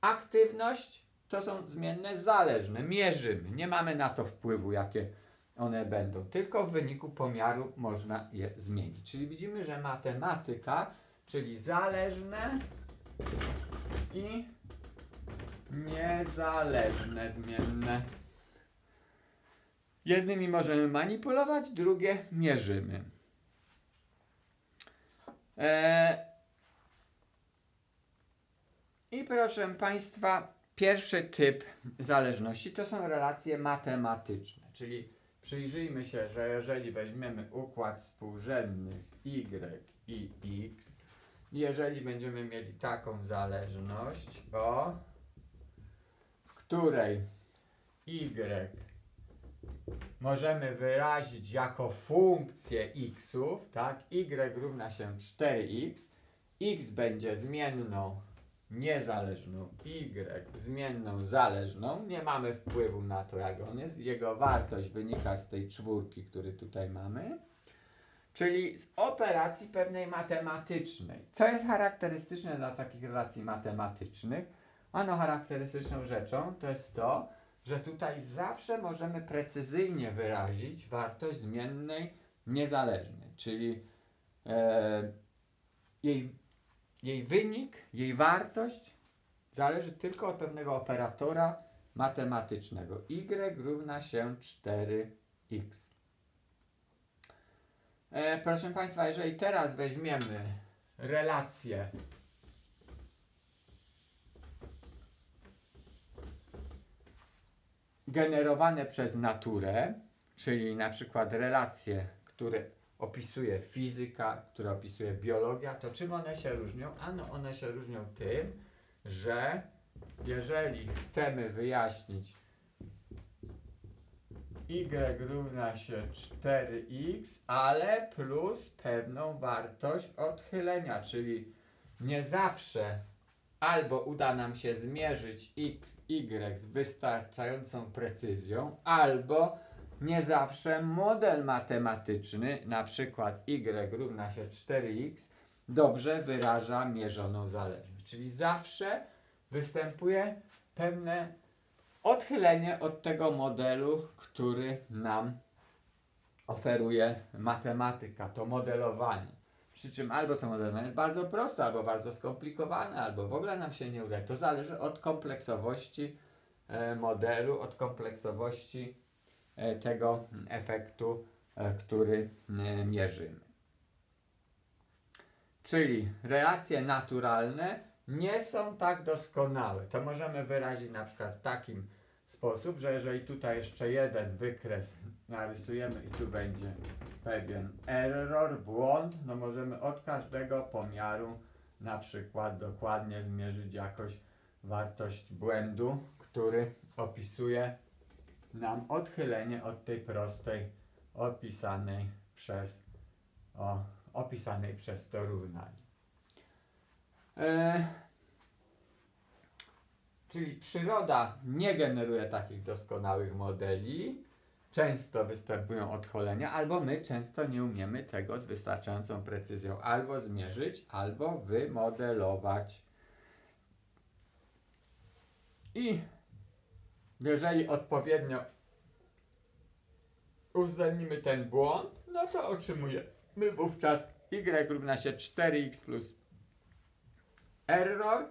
Aktywność to są zmienne zależne, mierzymy, nie mamy na to wpływu, jakie one będą, tylko w wyniku pomiaru można je zmienić. Czyli widzimy, że matematyka, czyli zależne i niezależne zmienne. Jednymi możemy manipulować, drugie mierzymy. E, I proszę Państwa, pierwszy typ zależności to są relacje matematyczne, czyli przyjrzyjmy się, że jeżeli weźmiemy układ współrzędnych y i x, jeżeli będziemy mieli taką zależność, o, w której y możemy wyrazić jako funkcję xów, tak? y równa się 4x, x będzie zmienną niezależną, y zmienną zależną, nie mamy wpływu na to, jak on jest, jego wartość wynika z tej czwórki, który tutaj mamy, czyli z operacji pewnej matematycznej. Co jest charakterystyczne dla takich relacji matematycznych? Ano charakterystyczną rzeczą to jest to, że tutaj zawsze możemy precyzyjnie wyrazić wartość zmiennej niezależnej, czyli e, jej, jej wynik, jej wartość zależy tylko od pewnego operatora matematycznego. y równa się 4x. E, proszę Państwa, jeżeli teraz weźmiemy relację generowane przez naturę, czyli na przykład relacje, które opisuje fizyka, które opisuje biologia, to czym one się różnią? Ano one się różnią tym, że jeżeli chcemy wyjaśnić y równa się 4x, ale plus pewną wartość odchylenia, czyli nie zawsze albo uda nam się zmierzyć x, y z wystarczającą precyzją, albo nie zawsze model matematyczny, na przykład y równa się 4x, dobrze wyraża mierzoną zależność. Czyli zawsze występuje pewne odchylenie od tego modelu, który nam oferuje matematyka, to modelowanie. Przy czym albo to modelowanie jest bardzo proste, albo bardzo skomplikowane, albo w ogóle nam się nie uda. To zależy od kompleksowości e, modelu, od kompleksowości tego efektu, e, który e, mierzymy. Czyli relacje naturalne nie są tak doskonałe. To możemy wyrazić na przykład w takim sposób, że jeżeli tutaj jeszcze jeden wykres narysujemy i tu będzie pewien error, błąd, no możemy od każdego pomiaru na przykład dokładnie zmierzyć jakoś wartość błędu, który opisuje nam odchylenie od tej prostej opisanej przez o, opisanej przez to równanie. E, czyli przyroda nie generuje takich doskonałych modeli, często występują odcholenia, albo my często nie umiemy tego z wystarczającą precyzją albo zmierzyć, albo wymodelować. I jeżeli odpowiednio uwzględnimy ten błąd, no to otrzymujemy wówczas y równa się 4x plus error,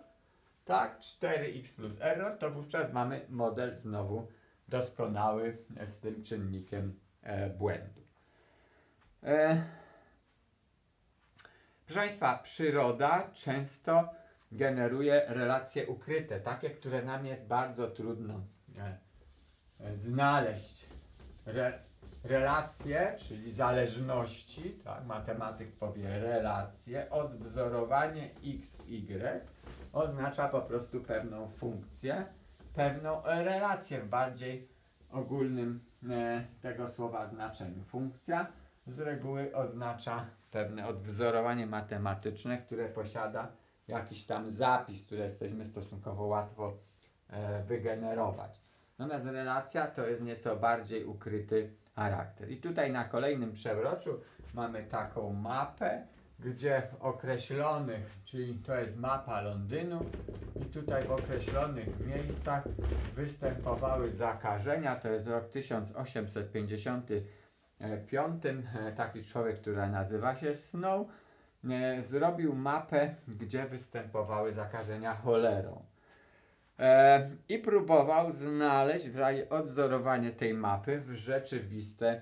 tak, 4x plus error, to wówczas mamy model znowu doskonały z tym czynnikiem e, błędu. E, proszę Państwa, przyroda często generuje relacje ukryte, takie, które nam jest bardzo trudno znaleźć. Re, relacje, czyli zależności, tak, matematyk powie relacje, odwzorowanie x, y oznacza po prostu pewną funkcję, pewną relację w bardziej ogólnym e, tego słowa znaczeniu. Funkcja z reguły oznacza pewne odwzorowanie matematyczne, które posiada jakiś tam zapis, który jesteśmy stosunkowo łatwo e, wygenerować. Natomiast relacja to jest nieco bardziej ukryty charakter. I tutaj na kolejnym przewroczu mamy taką mapę, gdzie w określonych, czyli to jest mapa Londynu, i tutaj w określonych miejscach występowały zakażenia. To jest rok 1855. E, Taki człowiek, który nazywa się Snow, e, zrobił mapę, gdzie występowały zakażenia cholerą. E, I próbował znaleźć w razie odwzorowanie tej mapy w rzeczywiste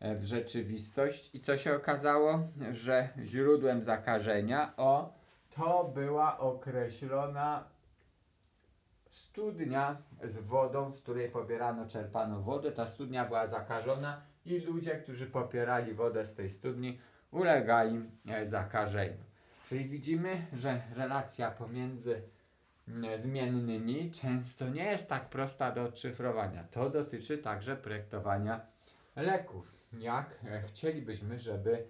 e, w rzeczywistość i co się okazało, że źródłem zakażenia o to była określona studnia z wodą, z której pobierano, czerpano wodę. Ta studnia była zakażona i ludzie, którzy popierali wodę z tej studni, ulegali e, zakażeniu. Czyli widzimy, że relacja pomiędzy zmiennymi często nie jest tak prosta do odszyfrowania. To dotyczy także projektowania leków. Jak e, chcielibyśmy, żeby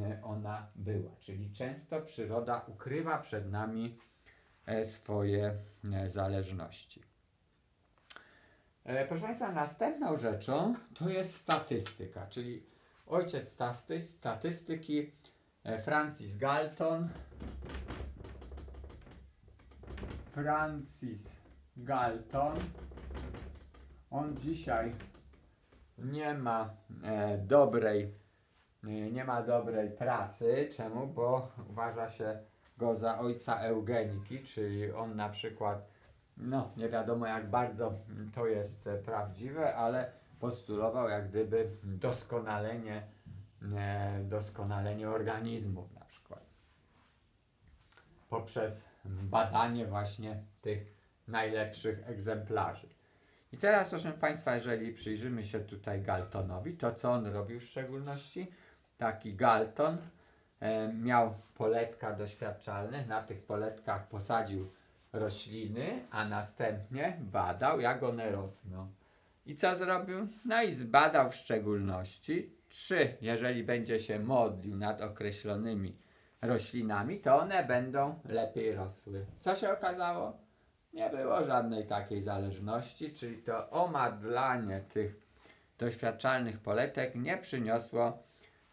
e, ona była. Czyli często przyroda ukrywa przed nami e, swoje e, zależności. E, Proszę Państwa, następną rzeczą to jest statystyka, czyli ojciec statystyki e, Francis Galton. Francis Galton. On dzisiaj nie ma e, dobrej e, nie ma dobrej prasy. Czemu? Bo uważa się go za ojca eugeniki, czyli on na przykład, no nie wiadomo jak bardzo to jest e, prawdziwe, ale postulował jak gdyby doskonalenie, e, doskonalenie organizmów na przykład. Poprzez badanie właśnie tych najlepszych egzemplarzy. I teraz, proszę Państwa, jeżeli przyjrzymy się tutaj Galtonowi, to co on robił w szczególności? Taki Galton e, miał poletka doświadczalne, na tych poletkach posadził rośliny, a następnie badał, jak one rosną. I co zrobił? No i zbadał w szczególności, czy jeżeli będzie się modlił nad określonymi roślinami, to one będą lepiej rosły. Co się okazało? Nie było żadnej takiej zależności, czyli to omadlanie tych doświadczalnych poletek nie przyniosło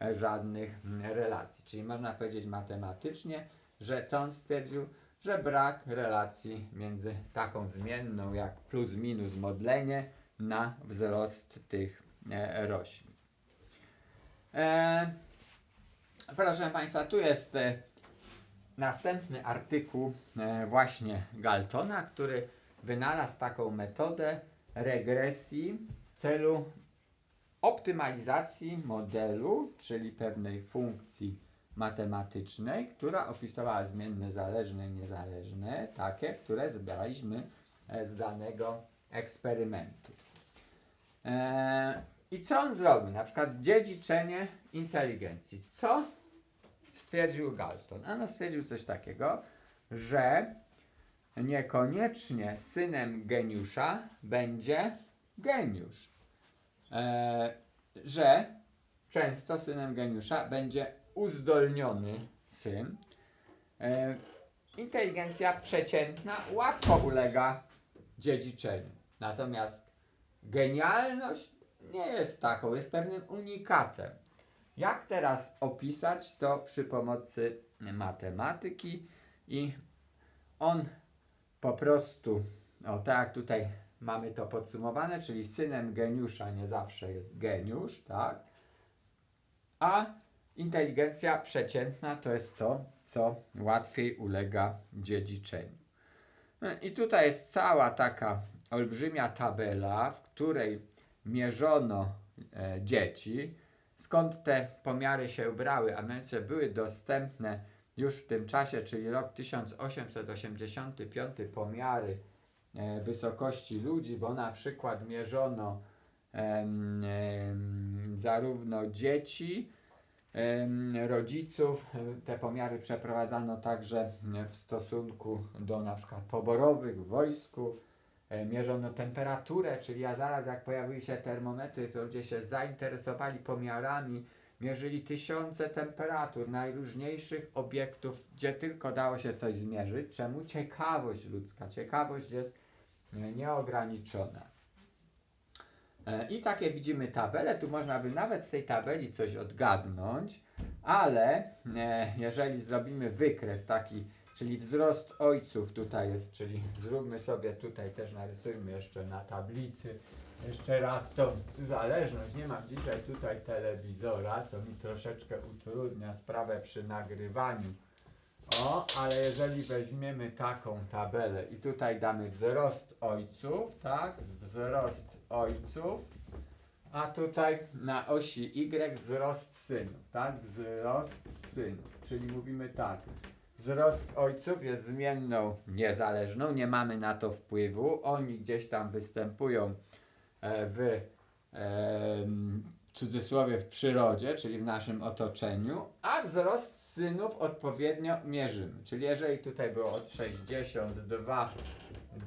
e, żadnych relacji. Czyli można powiedzieć matematycznie, że co on stwierdził? Że brak relacji między taką zmienną jak plus minus modlenie na wzrost tych e, roślin. E, proszę Państwa, tu jest e, następny artykuł e, właśnie Galtona, który wynalazł taką metodę regresji w celu optymalizacji modelu, czyli pewnej funkcji matematycznej, która opisywała zmienne zależne i niezależne, takie, które zbraliśmy e, z danego eksperymentu. I co on zrobił? Na przykład dziedziczenie inteligencji. Co stwierdził Galton? Ano stwierdził coś takiego, że niekoniecznie synem geniusza będzie geniusz. E, że często synem geniusza będzie uzdolniony syn. E, inteligencja przeciętna łatwo ulega dziedziczeniu. Natomiast genialność nie jest taką, jest pewnym unikatem. Jak teraz opisać to przy pomocy matematyki i on po prostu, o tak tutaj mamy to podsumowane, czyli synem geniusza nie zawsze jest geniusz, tak? A inteligencja przeciętna to jest to, co łatwiej ulega dziedziczeniu. I tutaj jest cała taka olbrzymia tabela, w której mierzono e, dzieci, skąd te pomiary się brały, a mianowicie były dostępne już w tym czasie, czyli rok 1885, pomiary e, wysokości ludzi, bo na przykład mierzono zarówno dzieci, em, rodziców. Te pomiary przeprowadzano także w stosunku do na przykład poborowych wojsku. E, Mierzono temperaturę, czyli a zaraz jak pojawiły się termometry, to ludzie się zainteresowali pomiarami, mierzyli tysiące temperatur najróżniejszych obiektów, gdzie tylko dało się coś zmierzyć. Czemu? Ciekawość ludzka. Ciekawość jest e, nieograniczona. E, I takie widzimy tabelę. Tu można by nawet z tej tabeli coś odgadnąć, ale jeżeli zrobimy wykres taki czyli wzrost ojców tutaj jest, czyli zróbmy sobie tutaj też narysujmy jeszcze na tablicy jeszcze raz tą zależność. Nie mam dzisiaj tutaj telewizora, co mi troszeczkę utrudnia sprawę przy nagrywaniu. O, ale jeżeli weźmiemy taką tabelę i tutaj damy wzrost ojców, tak? Wzrost ojców, a tutaj na osi Y wzrost synów, tak? Wzrost synów, czyli mówimy tak. Wzrost ojców jest zmienną niezależną, nie mamy na to wpływu. Oni gdzieś tam występują e, w em, cudzysłowie w przyrodzie, czyli w naszym otoczeniu, a wzrost synów odpowiednio mierzymy. Czyli jeżeli tutaj było od 62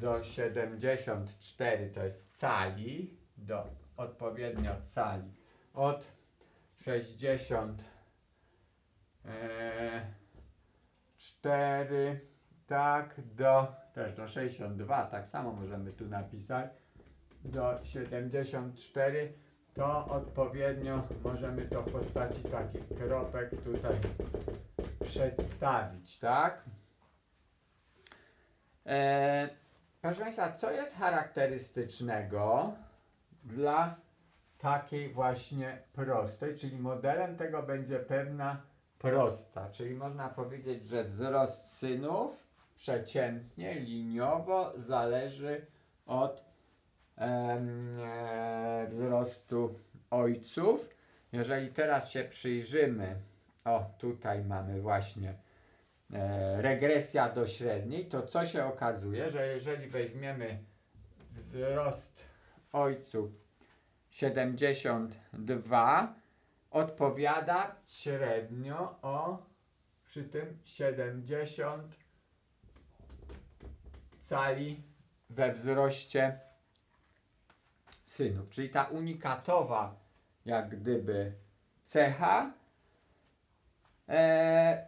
do 74 to jest cali, do odpowiednio cali. Od 60 e, 4 tak do też do 62 tak samo możemy tu napisać do 74 to odpowiednio możemy to w postaci takich kropek tutaj przedstawić, tak? E, proszę Państwa, co jest charakterystycznego dla takiej właśnie prostej, czyli modelem tego będzie pewna prosta, czyli można powiedzieć, że wzrost synów przeciętnie, liniowo zależy od e, wzrostu ojców. Jeżeli teraz się przyjrzymy, o tutaj mamy właśnie e, regresja do średniej, to co się okazuje, że jeżeli weźmiemy wzrost ojców 72, odpowiada średnio o przy tym 70 cali we wzroście synów. Czyli ta unikatowa, jak gdyby, cecha e,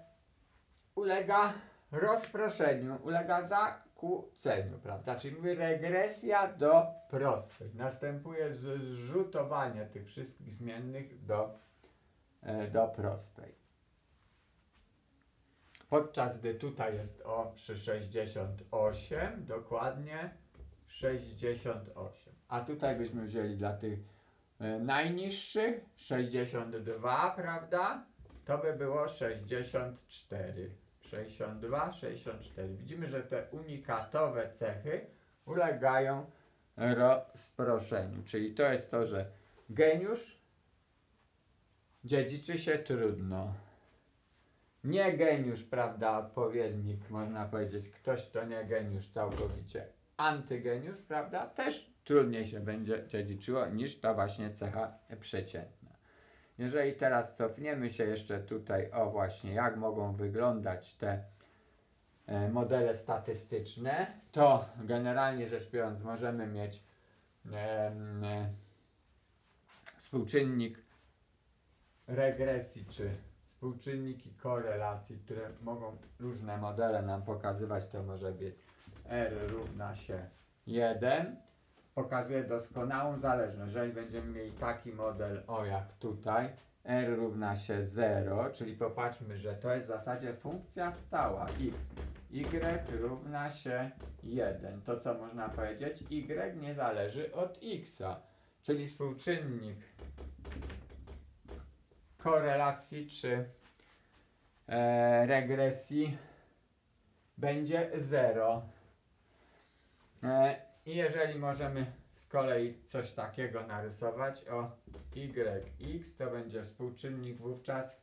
ulega rozproszeniu, ulega zakłóceniu, prawda? Czyli mówię regresja do prostej. Następuje zrzutowanie tych wszystkich zmiennych do, do prostej. Podczas gdy tutaj jest o przy 68, dokładnie 68. A tutaj byśmy wzięli dla tych e, najniższych 62, prawda? To by było 64. 62, 64. Widzimy, że te unikatowe cechy ulegają rozproszeniu. Czyli to jest to, że geniusz dziedziczy się trudno. Nie geniusz, prawda, odpowiednik, można powiedzieć, ktoś to nie geniusz całkowicie. Antygeniusz, prawda, też trudniej się będzie dziedziczyło niż ta właśnie cecha przeciętna. Jeżeli teraz cofniemy się jeszcze tutaj, o właśnie, jak mogą wyglądać te e, modele statystyczne, to generalnie rzecz biorąc możemy mieć e, współczynnik regresji czy współczynniki korelacji, które mogą różne modele nam pokazywać, to może być R równa się 1. Pokazuje doskonałą zależność. Jeżeli będziemy mieli taki model, o jak tutaj, R równa się 0, czyli popatrzmy, że to jest w zasadzie funkcja stała x. Y równa się 1. To co można powiedzieć? Y nie zależy od x'a, czyli współczynnik korelacji czy e, regresji będzie 0. E, I jeżeli możemy z kolei coś takiego narysować o yx, to będzie współczynnik wówczas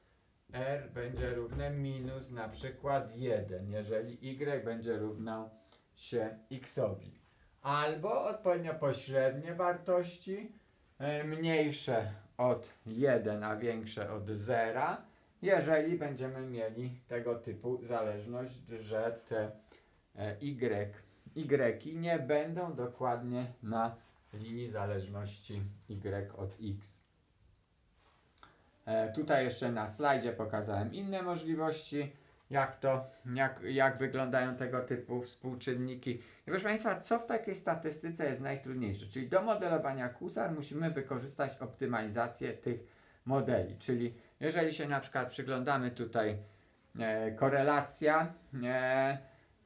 r będzie równe minus na przykład 1, jeżeli y będzie równał się xowi. Albo odpowiednio pośrednie wartości, e, mniejsze od 1, a większe od 0, jeżeli będziemy mieli tego typu zależność, że te e, y, y nie będą dokładnie na linii zależności y od x. E, tutaj jeszcze na slajdzie pokazałem inne możliwości, jak to, jak, jak wyglądają tego typu współczynniki. I proszę Państwa, co w takiej statystyce jest najtrudniejsze? Czyli do modelowania kusar musimy wykorzystać optymalizację tych modeli. Czyli jeżeli się na przykład przyglądamy tutaj e, korelacja. E,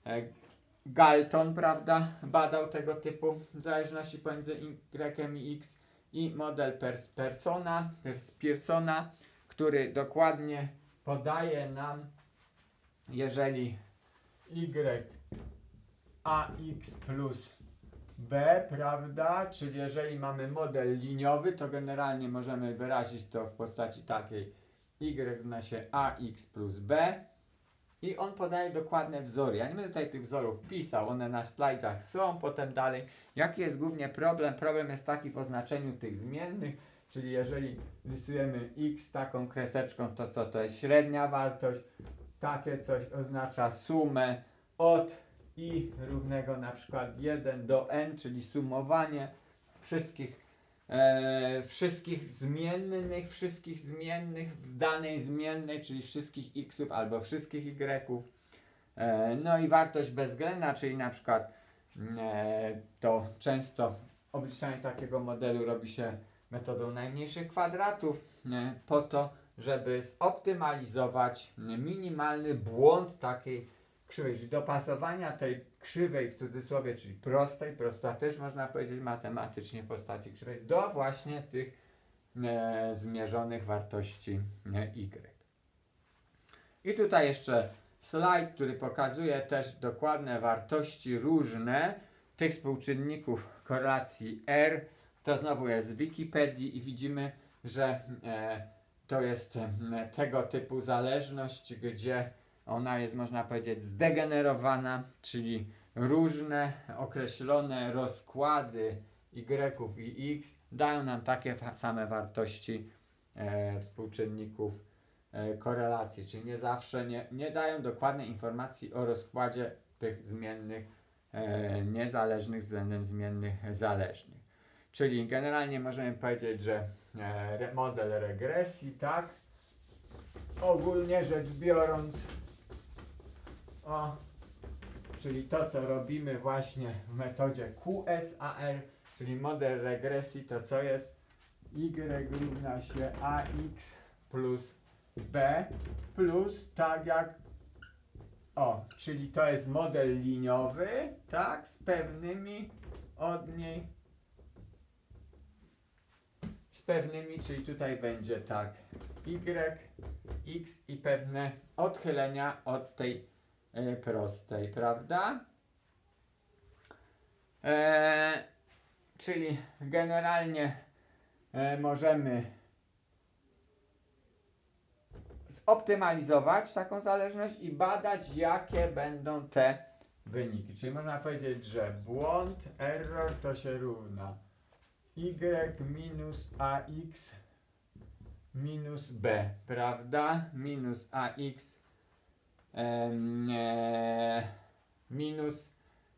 e, Galton, prawda, badał tego typu zależności pomiędzy Y i X i model pers Persona, pers Pearsona, który dokładnie podaje nam, jeżeli Y AX plus B, prawda? Czyli jeżeli mamy model liniowy, to generalnie możemy wyrazić to w postaci takiej y równa się ax plus b i on podaje dokładne wzory. Ja nie będę tutaj tych wzorów pisał, one na slajdach są, potem dalej. Jaki jest głównie problem? Problem jest taki w oznaczeniu tych zmiennych, czyli jeżeli rysujemy x taką kreseczką, to co to jest średnia wartość, takie coś oznacza sumę od i równego na przykład 1 do n, czyli sumowanie wszystkich, e, wszystkich zmiennych, wszystkich zmiennych w danej zmiennej, czyli wszystkich xów albo wszystkich y'ów. E, no i wartość bezwzględna, czyli na przykład e, to często obliczanie takiego modelu robi się metodą najmniejszych kwadratów po to, żeby zoptymalizować minimalny błąd takiej krzywej, czyli dopasowania tej krzywej w cudzysłowie, czyli prostej, prosta też można powiedzieć matematycznie postaci krzywej, do właśnie tych e, zmierzonych wartości e, y. I tutaj jeszcze slajd, który pokazuje też dokładne wartości różne tych współczynników korelacji R. To znowu jest z Wikipedii i widzimy, że e, to jest e, tego typu zależność, gdzie ona jest, można powiedzieć, zdegenerowana, czyli różne określone rozkłady y i x dają nam takie same wartości e, współczynników e, korelacji, czyli nie zawsze nie, nie dają dokładnej informacji o rozkładzie tych zmiennych e, niezależnych względem zmiennych zależnych. Czyli generalnie możemy powiedzieć, że model regresji, tak, ogólnie rzecz biorąc, o, czyli to, co robimy właśnie w metodzie QSAR, czyli model regresji, to co jest? Y równa się ax plus b plus tak jak o, czyli to jest model liniowy, tak, z pewnymi od niej pewnymi, czyli tutaj będzie tak y, x i pewne odchylenia od tej e, prostej, prawda? E, czyli generalnie e, możemy zoptymalizować taką zależność i badać, jakie będą te wyniki. Czyli można powiedzieć, że błąd, error to się równa y minus ax minus b, prawda? Minus ax e, minus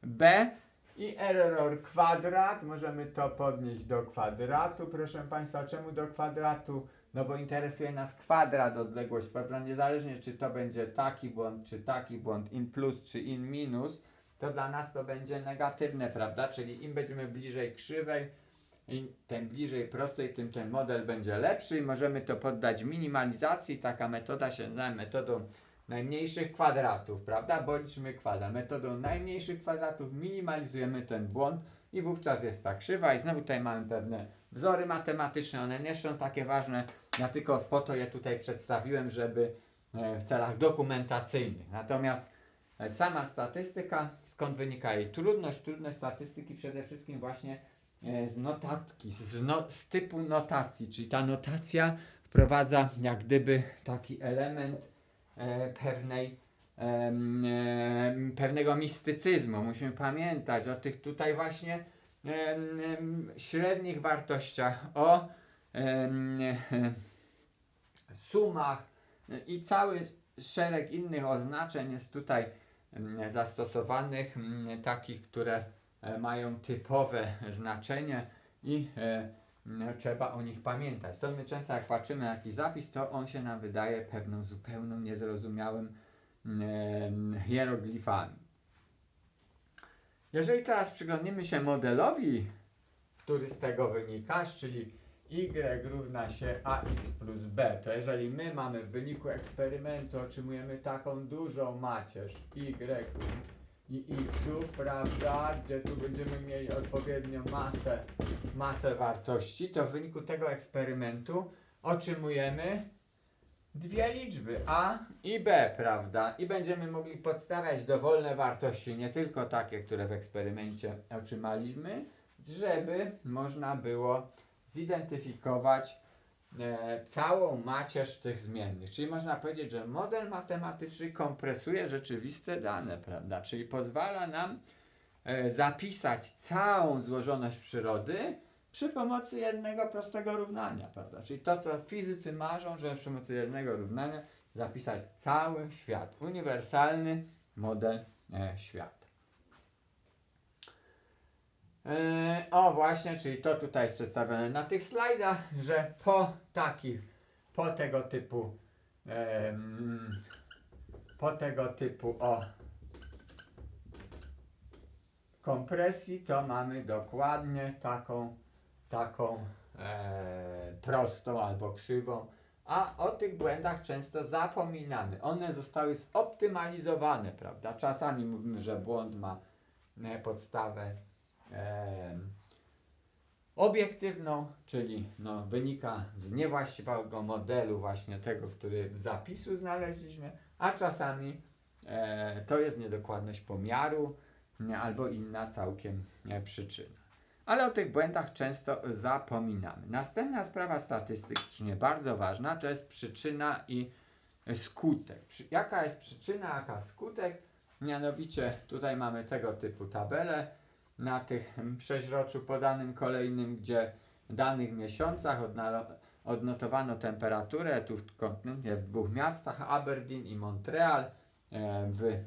b i error kwadrat, możemy to podnieść do kwadratu, proszę Państwa. Czemu do kwadratu? No bo interesuje nas kwadrat, odległość pewna, niezależnie czy to będzie taki błąd, czy taki błąd, in plus, czy in minus, to dla nas to będzie negatywne, prawda? Czyli im będziemy bliżej krzywej, im tym bliżej prostej, tym ten model będzie lepszy i możemy to poddać minimalizacji. Taka metoda się nazywa metodą najmniejszych kwadratów, prawda? Bo liczymy kwadrat. Metodą najmniejszych kwadratów minimalizujemy ten błąd i wówczas jest ta krzywa i znowu tutaj mamy pewne wzory matematyczne, one nie są takie ważne, ja tylko po to je tutaj przedstawiłem, żeby e, w celach dokumentacyjnych. Natomiast e, sama statystyka, skąd wynika jej trudność? Trudność statystyki przede wszystkim właśnie z notatki, z, no, z typu notacji, czyli ta notacja wprowadza jak gdyby taki element e, pewnej em, pewnego mistycyzmu. Musimy pamiętać o tych tutaj właśnie em, średnich wartościach, o e, sumach i cały szereg innych oznaczeń jest tutaj zastosowanych, takich, które e, mają typowe znaczenie i e, m, trzeba o nich pamiętać. Stąd my często jak patrzymy na jakiś zapis, to on się nam wydaje pewną zupełną niezrozumiałym em, hieroglifami. Jeżeli teraz przyglądniemy się modelowi, który z tego wynika, czyli y równa się ax plus b, to jeżeli my mamy w wyniku eksperymentu otrzymujemy taką dużą macierz y i xów, prawda, gdzie tu będziemy mieli odpowiednią masę, masę wartości, to w wyniku tego eksperymentu otrzymujemy dwie liczby a i b, prawda? I będziemy mogli podstawiać dowolne wartości, nie tylko takie, które w eksperymencie otrzymaliśmy, żeby można było zidentyfikować całą macierz tych zmiennych. Czyli można powiedzieć, że model matematyczny kompresuje rzeczywiste dane, prawda? Czyli pozwala nam e, zapisać całą złożoność przyrody przy pomocy jednego prostego równania, prawda? Czyli to, co fizycy marzą, że przy pomocy jednego równania zapisać cały świat. Uniwersalny model e, świata. E, o właśnie, czyli to tutaj jest przedstawione na tych slajdach, że po takich, po tego typu, po tego typu o kompresji, to mamy dokładnie taką, taką e, prostą albo krzywą, a o tych błędach często zapominamy. One zostały zoptymalizowane, prawda? Czasami mówimy, że błąd ma e, podstawę obiektywną, czyli no, wynika z niewłaściwego modelu właśnie tego, który w zapisu znaleźliśmy, a czasami e, to jest niedokładność pomiaru nie, albo inna całkiem e, przyczyna. Ale o tych błędach często zapominamy. Następna sprawa statystycznie bardzo ważna to jest przyczyna i skutek. Przy, jaka jest przyczyna, jaka skutek? Mianowicie tutaj mamy tego typu tabelę na tych mm, przeźroczu podanym kolejnym, gdzie w danych miesiącach odnotowano temperaturę tu w w dwóch miastach Aberdeen i Montreal e, w, e,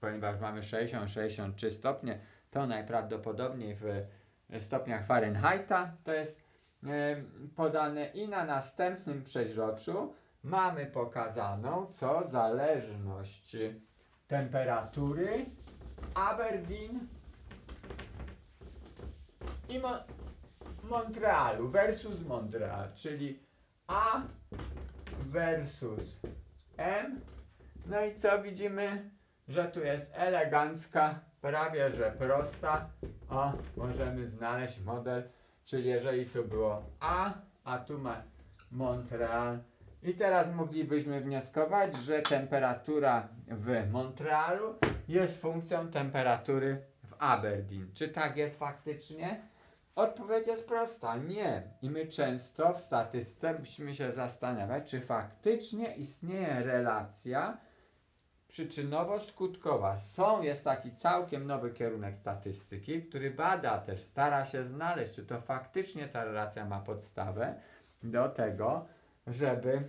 ponieważ mamy 60-63 stopnie to najprawdopodobniej w stopniach Fahrenheita to jest e, podane. I na następnym przeźroczu mamy pokazaną co zależność temperatury. Aberdeen i Mo- Montrealu versus Montreal, czyli A versus M. No i co widzimy? Że tu jest elegancka, prawie że prosta. O, możemy znaleźć model, czyli jeżeli tu było A, a tu ma Montreal. I teraz moglibyśmy wnioskować, że temperatura w Montrealu jest funkcją temperatury w Aberdeen. Czy tak jest faktycznie? Odpowiedź jest prosta, nie. I my często w statystyce musimy się zastanawiać, czy faktycznie istnieje relacja przyczynowo-skutkowa. Są, jest taki całkiem nowy kierunek statystyki, który bada też, stara się znaleźć, czy to faktycznie ta relacja ma podstawę do tego, żeby